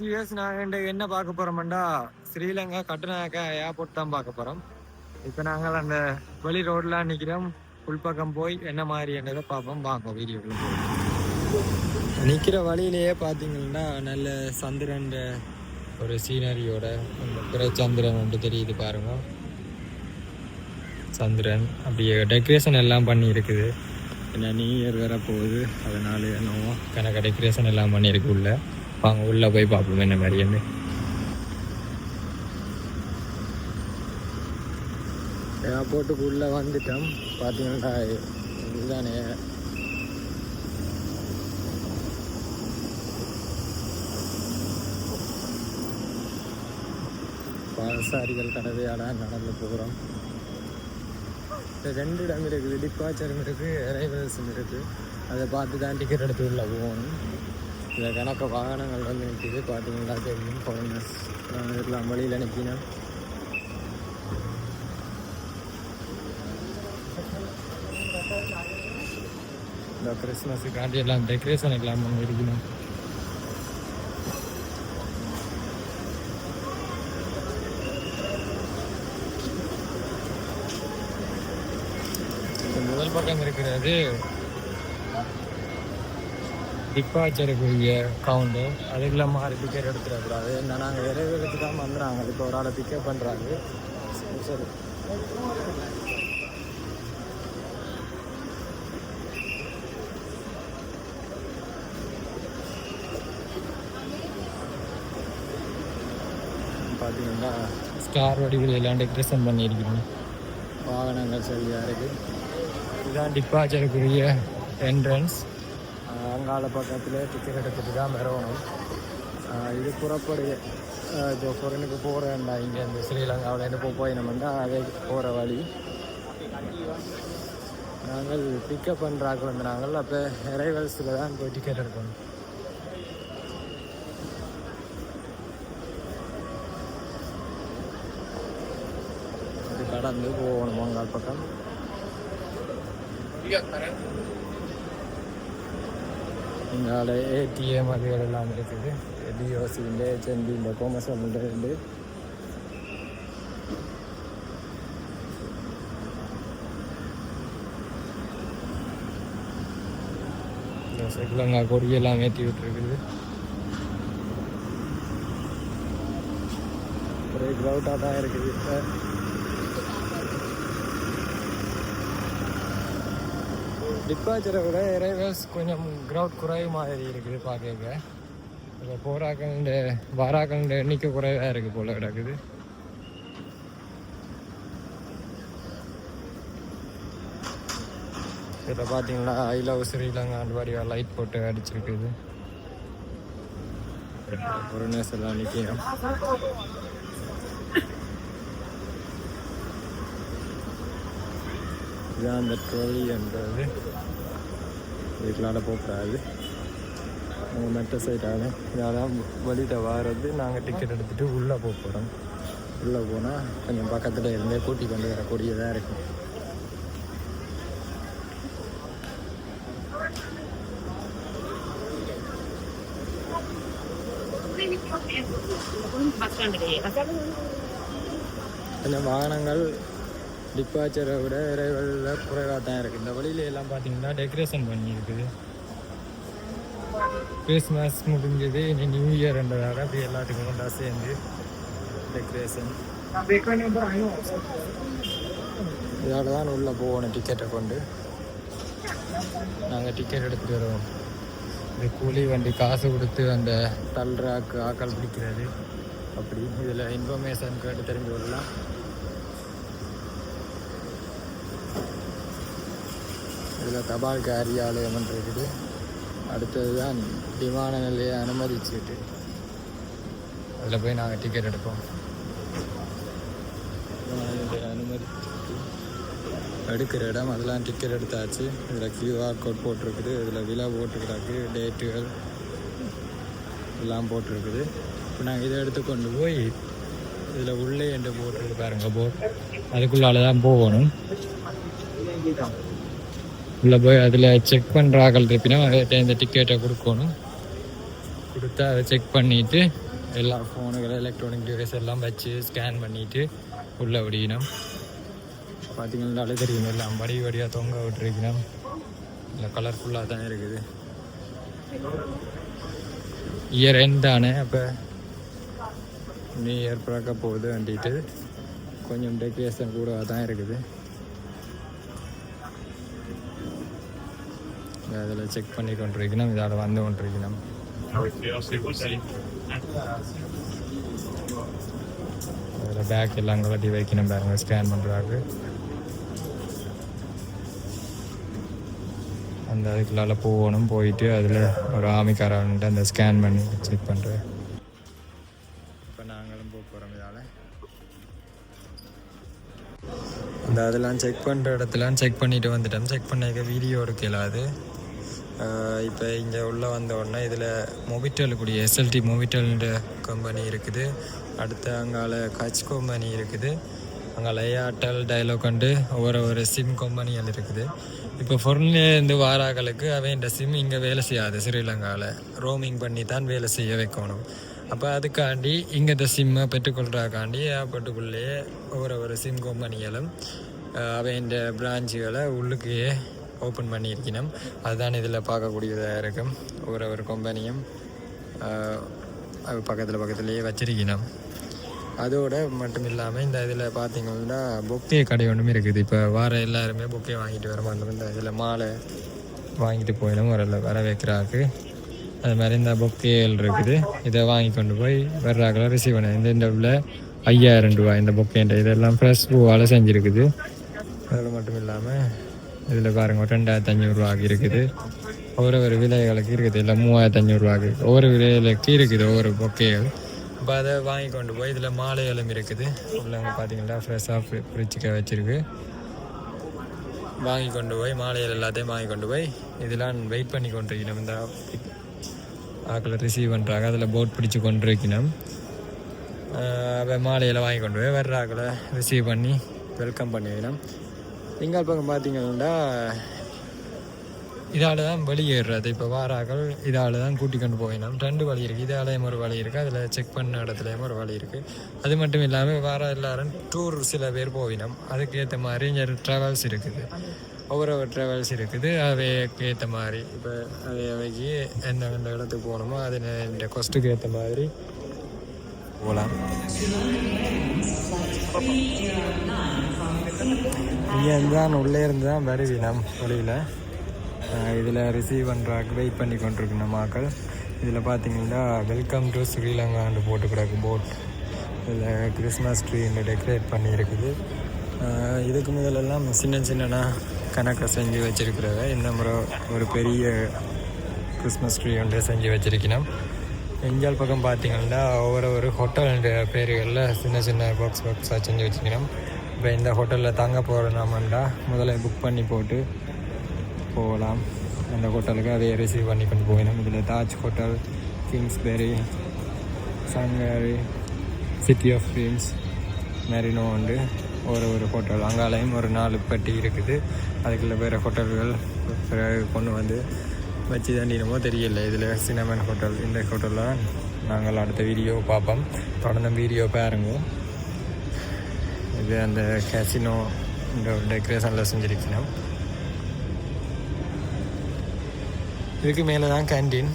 CS US நாங்கள் என்ன பார்க்க போகிறோம்டா ஸ்ரீலங்கா கட்டுநாயக்கா ஏர்போர்ட் தான் பார்க்க போகிறோம் இப்போ நாங்கள் அந்த வெளி ரோட்லாம் நிற்கிறோம் உள்பக்கம் போய் என்ன மாதிரி என்னதை பார்ப்போம். பார்ப்போம் வீடியோக்குள்ள போய் நிற்கிற வழியிலேயே பார்த்தீங்கன்னா நல்ல சந்திரன் ஒரு சீனரியோட பிரச்சந்திரன் சந்திரன் ஒன்று தெரியுது பாருங்க. சந்திரன் அப்படியே டெக்கரேஷன் எல்லாம் பண்ணி இருக்குது. ஏன்னா நியூ இயர் வேற போகுது அதனால என்னவோ கணக்கு டெக்கரேஷன் எல்லாம் பண்ணியிருக்கு உள்ள. வாங்க உள்ள போய் பார்ப்போம் என்ன மாதிரி ஏர்போர்ட்டுக்கு உள்ள வந்துட்டோம். பார்த்தீங்கன்னா இதுதானே. பாசாரிகள் கடவையாட நடந்து போகிறோம் ரெண்டு இடம் இருக்குது. டிப்பாச்சரும் இருக்குது அரைவல்ஸும் இருக்குது அதை பார்த்து தான் டிக்கெட் எடுத்து உள்ள போகணும். இதில் கணக்க வாகனங்கள் வந்து நிற்கிது பார்த்தீங்கன்னா தெரியும். ஃபாரினர்ஸ் இருக்கலாம் வழியில் நிற்கணும் இந்த கிறிஸ்மஸுக்காண்டி எல்லாம் டெக்கரேஷன் எல்லாம் அங்கே இருக்கணும். முதல் பக்கம் இருக்கிறது டிப்பாச்சருக்குரிய கவுண்டு அதுக்குள்ள மாதிரி டிக்கெட் எடுத்துடக்கூடாது என்ன நாங்கள் விரைவுக்கு தான் வந்துடுறாங்க இப்போ ஒரு ஆளை பிக்கப் பண்ணுறாங்க சரி. பார்த்தீங்கன்னா ஸ்டார் வடிவில் எல்லாம் டெக்கரேஷன் பண்ணியிருக்கிறோம். வாகனங்கள் சரியாக இருக்குது இதுதான் டிப்பாச்சருக்குரிய என்ட்ரன்ஸ் அங்கால பக்கத்தில் டிக்கெட் எடுத்துட்டு தான் வரணும். இது புறப்படுது இப்போ ஃபாரினுக்கு போகிறேன்டா இங்கே இந்த ஸ்ரீலங்காவிலேருந்து போய் போயினோம்னா அதே போகிற வழி. நாங்கள் பிக்கப் பண்ணுறாக்கு வந்து நாங்கள் அப்போ இறைவல்ஸில் தான் போய் டிக்கெட் எடுக்கணும். கடந்து போகணும் அங்கால் பக்கம். எங்களால் ஏடிஎம் அதுகள் எல்லாம் இருக்குது டிஓசியில் ஹெச்என்பியில் கோமசோமில் இருந்து கொடி கொடியெல்லாம் ஏற்றி விட்டுருக்குது ஒரே க்ரௌட்டாக தான் இருக்குது இப்போ டிப்பாச்சரை விட இறைவஸ் கொஞ்சம் க்ரௌட் குறைவு மாதிரி இருக்குது பார்க்க இப்போ போராக்கள் வாராக்கள் எண்ணிக்கை குறைவாக இருக்குது போல கிடக்குது. இதில் பார்த்தீங்கன்னா ஐ லவ் அந்த வடிவா லைட் போட்டு அடிச்சிருக்குது. ஒரு நேசம் நிற்கிறோம் இதுதான் அந்த ட்ரோலி என்றது இதுக்குள்ளாட போகக்கூடாது. நாங்கள் மெட்ட சைட்டாக இதெல்லாம் வழியிட்ட வாரது நாங்கள் டிக்கெட் எடுத்துகிட்டு உள்ளே போக போகிறோம் உள்ளே போனால் கொஞ்சம் பக்கத்தில் இருந்தே கூட்டி கொண்டு வரக்கூடியதாக இருக்கும். கொஞ்சம் வாகனங்கள் டிப்பாச்சரை விட விரைவில் குறைவாக தான் இருக்குது இந்த வழியில எல்லாம் பார்த்தீங்கன்னா டெக்கரேஷன் பண்ணியிருக்குது. கிறிஸ்மஸ் முடிஞ்சது இனி நியூ இயர்ன்றதாக அப்படி எல்லாத்துக்கும் கொண்டா சேர்ந்து டெக்கரேஷன் இதோட தான் உள்ளே போகணும் டிக்கெட்டை கொண்டு. நாங்கள் டிக்கெட் எடுத்துகிட்டு வருவோம். இந்த கூலி வண்டி காசு கொடுத்து அந்த தல்ராக்கு ஆக்கள் பிடிக்கிறது. அப்படி இதில் இன்ஃபர்மேஷன் கேட்டு தெரிஞ்சு கொள்ளலாம். இதில் தபால் காரியாலயம் இருக்குது. அடுத்தது தான் விமான நிலைய அனுமதி சீட்டு அதில் போய் நாங்கள் டிக்கெட் எடுப்போம். விமான அனுமதி எடுக்கிற இடம் அதெல்லாம் டிக்கெட் எடுத்தாச்சு. இதில் கியூஆர் கோட் போட்டிருக்குது. இதில் விழா போட்டுக்கிறாக்கு டேட்டுகள் எல்லாம் போட்டிருக்குது. இப்போ நாங்கள் இதை எடுத்து கொண்டு போய் இதில் உள்ளே என்று போட்டிருக்கு பாருங்கள் போட் அதுக்குள்ளால தான் போகணும். உள்ளே போய் அதில் செக் பண்ணுற ஆக்கள் இருப்பினா அவர்கிட்ட இந்த டிக்கெட்டை கொடுக்கணும். கொடுத்து அதை செக் பண்ணிவிட்டு எல்லா ஃபோனுகள் எலக்ட்ரானிக் டிவைஸ் எல்லாம் வச்சு ஸ்கேன் பண்ணிவிட்டு உள்ளே விடிக்கணும் பார்த்தீங்கன்னாலே தெரியும் எல்லாம் வடி வடியாக தொங்க விட்டுருக்கணும். இல்லை கலர்ஃபுல்லாக தான் இருக்குது. இயர் எண்ட் தானே அப்போ நியூ இயர் பிறக்க போகுது வண்டிட்டு கொஞ்சம் டெக்கரேஷன் கூட தான் இருக்குது. அதில் செக் பண்ணி கொண்டிருக்கணும். இதால் வந்து கொண்டிருக்கணும். அதில் பேக் எல்லாம் கட்டி வைக்கணும் பாருங்க. ஸ்கேன் பண்ணுறாரு அந்த அதுக்குள்ளால போகணும். போயிட்டு அதில் ஒரு ஆமிக்காரன்ட்டு அந்த ஸ்கேன் பண்ணி செக் பண்ணுறேன் இப்போ நாங்களும் போக போகிறோம் இதால். அந்த அதெல்லாம் செக் பண்ணுற இடத்துலாம் செக் பண்ணிட்டு வந்துட்டோம். செக் பண்ணிக்க வீடியோ எடுக்கல அது. இப்போ இங்கே உள்ளே வந்த உடனே இதில் மொபிட்டல் கூடிய எஸ்எல்டி மொபிட்டல்ன்ற கம்பெனி இருக்குது. அடுத்து அங்கால கச் கம்பெனி இருக்குது. அங்கால ஏர்டெல் டைலாக் கண்டு ஒவ்வொரு ஒரு சிம் கம்பெனிகள் இருக்குது. இப்போ ஃபொரின்லேருந்து வாராக்களுக்கு அவன் இந்த சிம் இங்கே வேலை செய்யாது. ஸ்ரீலங்காவில் ரோமிங் பண்ணி தான் வேலை செய்ய வைக்கணும். அப்போ அதுக்காண்டி இங்கே இந்த சிம்மை பெற்றுக்கொள்றதுக்காண்டி ஏர்போர்ட்டுக்குள்ளேயே ஒவ்வொரு ஒரு சிம் கம்பெனிகளும் அவன் பிரான்ச்சுகளை உள்ளுக்கே ஓப்பன் பண்ணியிருக்கணும். அதுதான் இதில் பார்க்கக்கூடியதாக இருக்கும். ஒரு ஒரு கம்பெனியும் அது பக்கத்தில் பக்கத்துலேயே வச்சிருக்கணும். அதோட மட்டும் இல்லாமல் இந்த இதில் பார்த்தீங்கன்னா பொக்கே கடை ஒன்றுமே இருக்குது. இப்போ வர எல்லாருமே பொக்கே வாங்கிட்டு வர மாட்டோம். இந்த இதில் மாலை வாங்கிட்டு போயிடும். ஒரு வர வைக்கிறாக்கு. அது மாதிரி இந்த பொக்கேல் இருக்குது. இதை வாங்கி கொண்டு போய் வர்றாக்களை ரிசீவ் பண்ண. இந்த இந்த ஐயாயிரம் ரூபா இந்த பொக்கேன்ற இதெல்லாம் ஃப்ரெஷ் பூவால் செஞ்சுருக்குது. அதில் மட்டும் இல்லாமல் இதில் பாருங்கள் ரெண்டாயிரத்தி அஞ்சூறுரூவாக்கு இருக்குது. ஒவ்வொரு ஒரு விலைகளுக்கு இருக்குது. இல்லை மூவாயிரத்தி அஞ்சூறுரூவாக்கு ஒவ்வொரு விலைகளுக்கு இருக்குது ஒவ்வொரு பொக்கைகள். இப்போ அதை வாங்கி கொண்டு போய் இதில் மாலைகளும் இருக்குது. உள்ளவங்க பார்த்தீங்கன்னா ஃப்ரெஷ்ஷாக ஃப்ரிட்ஜுக்க வச்சுருக்கு. வாங்கி கொண்டு போய் மாலைகள் எல்லாத்தையும் வாங்கி கொண்டு போய் இதெல்லாம் வெயிட் பண்ணி கொண்டு இருக்கணும் இந்த ஆக்களை ரிசீவ் பண்ணுறாங்க அதில் போட் பிடிச்சி கொண்டிருக்கணும். அப்போ மாலையில் வாங்கி கொண்டு போய் வர்ற ஆக்களை ரிசீவ் பண்ணி வெல்கம் பண்ணிக்கணும் எங்கள் பக்கம் பார்த்தீங்கன்னா இதால் தான் வெளியேறுறது. இப்போ வாராக்கள் இதால் தான் கூட்டி கொண்டு போயினோம் ரெண்டு வழி இருக்குது இதாலேயும் ஒரு வழி இருக்குது அதில் செக் பண்ண இடத்துலையும் ஒரு வழி இருக்குது அது மட்டும் இல்லாமல் வார எல்லாரும் டூர் சில பேர் போயினோம். அதுக்கேற்ற மாதிரி இங்கே ட்ராவல்ஸ் இருக்குது. ஒவ்வொரு ட்ராவல்ஸ் இருக்குது. அவைக்கு ஏற்ற மாதிரி இப்போ அதை அவைக்கு எந்தெந்த இடத்துக்கு போகணுமோ அது இந்த கொஸ்ட்டுக்கு ஏற்ற மாதிரி போகலாம் இங்கே இருந்தான் உள்ளே இருந்தால் தான் வருவினம் வழியில். இதில் ரிசீவ் பண்ணுறாக்கு வெயிட் பண்ணி கொண்டிருக்கு நம்ம இதில் பார்த்தீங்கன்னா வெல்கம் டு ஸ்ரீலங்கான்னு போட்டு கிடக்கு போட் இதில் கிறிஸ்மஸ் ட்ரீன்னு டெக்கரேட் பண்ணியிருக்குது. இதுக்கு முதலெல்லாம் சின்ன சின்னனா கணக்கை செஞ்சு வச்சுருக்கிறத இந்த முறை ஒரு பெரிய கிறிஸ்மஸ் ட்ரீ ஒன்று செஞ்சு வச்சுருக்கணும். எஞ்சால் பக்கம் பார்த்தீங்கன்னா ஒவ்வொரு ஒரு ஹோட்டல்ன்ற பேருகளில் சின்ன சின்ன பாக்ஸ் பாக்ஸாக செஞ்சு வச்சுக்கணும். இப்போ இந்த ஹோட்டலில் தங்க போகிறோம்னா முதல்ல புக் பண்ணி போட்டு போகலாம். அந்த ஹோட்டலுக்கு அதை ரிசீவ் பண்ணி கொண்டு போகணும். இதில் Taj hotel Kingsbury Shangri city of dreams Marino உண்டு. ஒரு ஒரு ஹோட்டல். அங்காலையும் ஒரு நாலு பெட்டி இருக்குது. அதுக்குள்ளே வேறு ஹோட்டல்கள் கொண்டு வந்து வச்சு தாண்டினமோ தெரியல இதில் சினமன் ஹோட்டல் இந்த ஹோட்டலில் நாங்கள் அடுத்த வீடியோ பார்ப்போம். தொடர்ந்து வீடியோ பாருங்க இது அந்த கேசினோ இந்த டெக்கரேஷனில் செஞ்சுருக்கணும். இதுக்கு மேலே தான் கேன்டீன்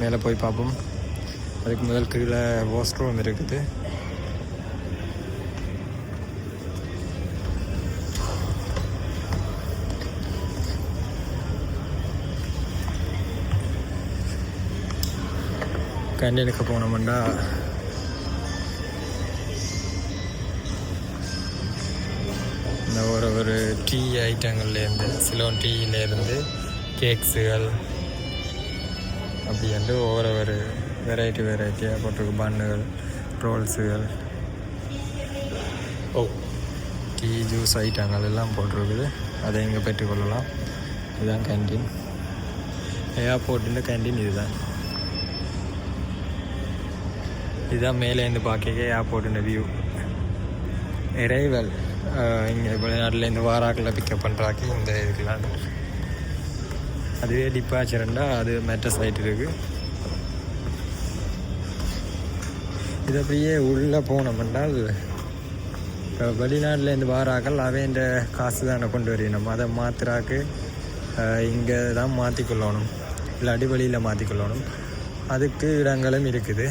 மேலே போய் பார்ப்போம். அதுக்கு முதல் கீழே வாஷ்ரூம் இருக்குது. கேன்டீனுக்கு போனோம்னா இந்த ஒரு ஒரு டீ ஐட்டங்கள்லேருந்து சிலோன் டீயிலேருந்து கேக்ஸுகள் அப்படி வந்து ஒவ்வொரு ஒரு வெரைட்டி வெரைட்டியாக போட்டிருக்கு. பன்னுகள் ரோல்ஸுகள் ஓ டீ ஜூஸ் ஐட்டங்கள் எல்லாம் போட்டிருக்குது. அதை இங்கே பெற்றுக்கொள்ளலாம் இதுதான் கேன்டீன் ஏர்போர்ட்டில் கேன்டீன் இதுதான். இதுதான் மேலேருந்து பார்க்க ஏர்போர்ட்டுன்ற வியூ இறைவல் இங்கே வெளிநாட்டிலேருந்து வாராக்கில் பிக்கப் பண்ணுறாக்கி இந்த இதுக்கெல்லாம் அதுவே டிப்பாச்சர்ண்டா அது மெட்ரஸ் சைட் இருக்குது இது அப்படியே உள்ளே போனோம்னால் இப்போ வெளிநாட்டிலேருந்து வாராக்கள் அவைன்ற காசு தானே கொண்டு வரணும் அதை மாத்திராக்கு இங்கே தான் மாற்றிக்கொள்ளணும் இல்லை அடிவழியில் மாற்றிக்கொள்ளணும் அதுக்கு இடங்களும் இருக்குது.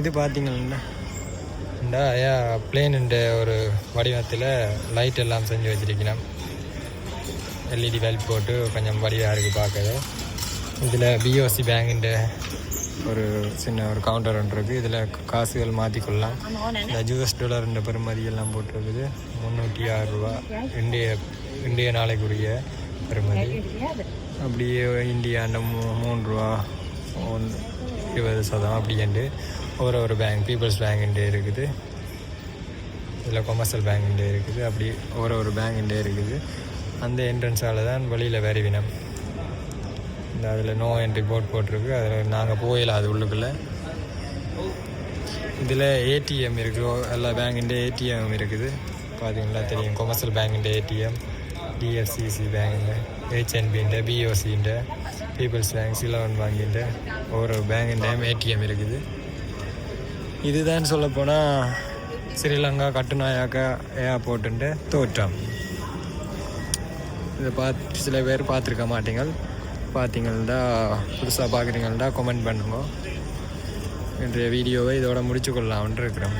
இது பார்த்தீங்கன்னா இந்த ஐயா பிளேனுன்ற ஒரு வடிவத்தில் லைட் எல்லாம் செஞ்சு வச்சிருக்கணும். எல்இடி பல்ப் போட்டு கொஞ்சம் வடிவாக இருக்குது பார்க்கறது இதில் பிஓசி பேங்குன்ற ஒரு சின்ன ஒரு கவுண்டர் ஒன்று இருக்குது இதில் காசுகள் மாற்றிக்கொள்ளலாம் இந்த யூஎஸ் டாலர்ன்ற பெருமதி எல்லாம் போட்டிருக்குது. முந்நூற்றி ஆறு ரூபா. இந்திய இந்திய நாளைக்குரிய பெருமதி அப்படியே இந்தியாண்ட மூ மூன்று ரூபா ஒன் இருபது சதம் அப்படின்ட்டு ஒரு ஒரு பேங்க் பீப்புள்ஸ் பேங்குன்ட்டு இருக்குது. இதில் கொமர்ஷியல் பேங்குன்ட்டு இருக்குது. அப்படி ஒரு ஒரு பேங்குன்ட்டே இருக்குது. அந்த என்ட்ரன்ஸால் தான் வெளியில் வரிவினம். இந்த அதில் நோ என்ட்ரி போர்ட் போட்டிருக்கு. அதில் நாங்கள் போயிடலாம் அது உள்ளுக்குள்ளே. இதில் ஏடிஎம் இருக்குது எல்லா பேங்குன்ற ஏடிஎம் இருக்குது. பார்த்தீங்களா தெரியும். கொமர்ஷியல் பேங்குன்ற ஏடிஎம் டிஎஃப்சிசி பேங்குன்ற ஹெச்என்பின்ற பிஓசின்ற பீப்புள்ஸ் பேங்க் சிலவன் பேங்கின்ற ஒரு பேங்குன்ற ஏடிஎம் இருக்குது. இதுதான் சொல்லப்போனால் ஸ்ரீலங்கா கட்டுநாயக்கா ஏர்போர்ட்டுன்ற தோற்றம். இதை பார்த்து சில பேர் பார்த்துருக்க மாட்டீங்கள். பார்த்தீங்கள்டா புதுசாக பார்க்குறீங்கள்டா கமெண்ட் பண்ணுங்க. இன்றைய வீடியோவை இதோட முடிச்சு கொள்ளலாம்னு இருக்கிறோம்.